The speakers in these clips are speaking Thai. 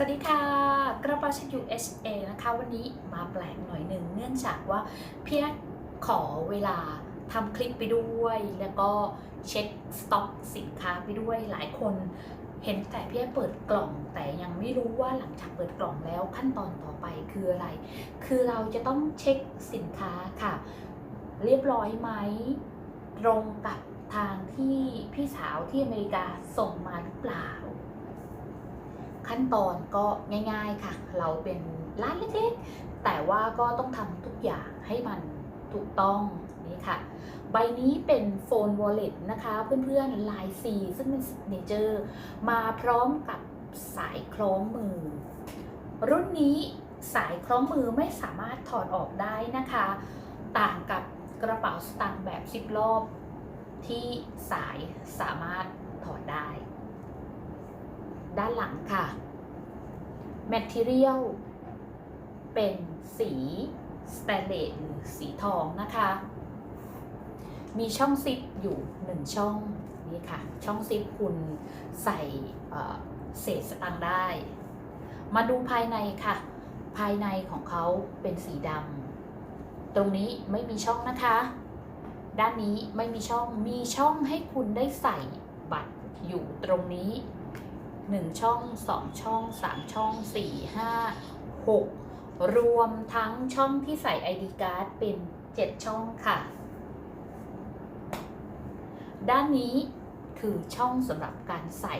สวัสดีค่ะ กระเป๋าเช็ค USA นะคะ วันนี้มาแปลกหน่อยหนึ่งเนื่องจากว่าพี่แอดขอเวลาทำคลิปไปด้วย แล้วก็เช็คสต็อกสินค้าไปด้วยหลายคนเห็นแต่พี่แอดเปิดกล่องแต่ยังไม่รู้ว่าหลังจากเปิดกล่องแล้วขั้นตอนต่อไปคืออะไร คือเราจะต้องเช็คสินค้าค่ะ เรียบร้อยไหมตรงกับทางที่พี่สาวที่อเมริกาส่งมาหรือเปล่า ขั้นตอนก็ง่ายๆค่ะ เราเป็นร้านเล็กๆ แต่ว่าก็ต้องทำทุกอย่างให้มันถูกต้องนี่ค่ะ ใบนี้เป็นโฟน wallet นะคะ เพื่อนๆลาย C ซึ่งเป็น signature มาพร้อมกับสายคล้องมือ รุ่นนี้สายคล้องมือไม่สามารถถอดออกได้นะคะ ต่างกับกระเป๋าสตางค์แบบซิปรอบที่สายสามารถถอดได้ ด้านหลังค่ะ Material เป็นสีสแตนเลสหรือสีทองนะคะ มีช่องซิปอยู่หนึ่งช่องนี่ค่ะ ช่องซิปคุณใส่เศษสตังค์ได้ มาดูภายในค่ะ ภายในของเขาเป็นสีดำตรงนี้ไม่มีช่องนะคะ ด้านนี้ไม่มีช่องมีช่องให้คุณได้ใส่บัตรอยู่ตรงนี้ 1 ช่อง 2 ช่อง 3 ช่อง 4 5 6 รวมทั้งช่องที่ใส่ ID card เป็น 7 ช่องค่ะ ด้านนี้คือช่องสำหรับการใส่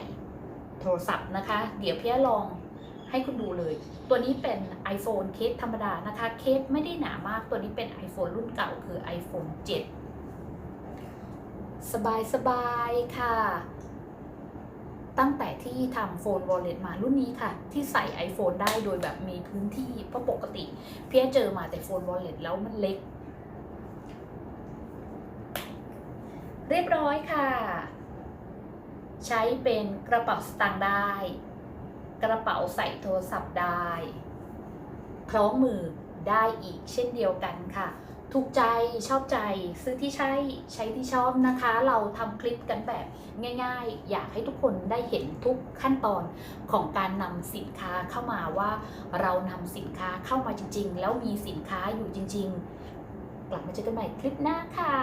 โทรศัพท์นะคะ เดี๋ยวพี่ลองให้คุณดูเลย ตัวนี้เป็น iPhone เคสธรรมดานะคะ เคสไม่ได้หนามาก ตัวนี้เป็น iPhone รุ่นเก่าคือ iPhone 7 สบายสบายค่ะ ตั้งแต่ที่ทำโฟน wallet มารุ่นนี้ค่ะ ที่ใส่ iPhone ได้โดยแบบมีพื้นที่เพราะปกติเพี่เจอมาแต่โฟน wallet แล้วมันเล็ก เรียบร้อยค่ะ ใช้เป็นกระเป๋าสตางค์ได้ กระเป๋าใส่โทรศัพท์ได้ คล้องมือได้อีกเช่นเดียวกันค่ะ ถูกใจชอบใจซื้อที่ใช้ใช้ที่ชอบนะคะ เราทำคลิปกันแบบง่ายๆ อยากให้ทุกคนได้เห็นทุกขั้นตอนของการนำสินค้าเข้ามาว่า เรานำสินค้าเข้ามาจริงๆ แล้วมีสินค้าอยู่จริง ๆ กลับมาเจอกันใหม่คลิปหน้าค่ะ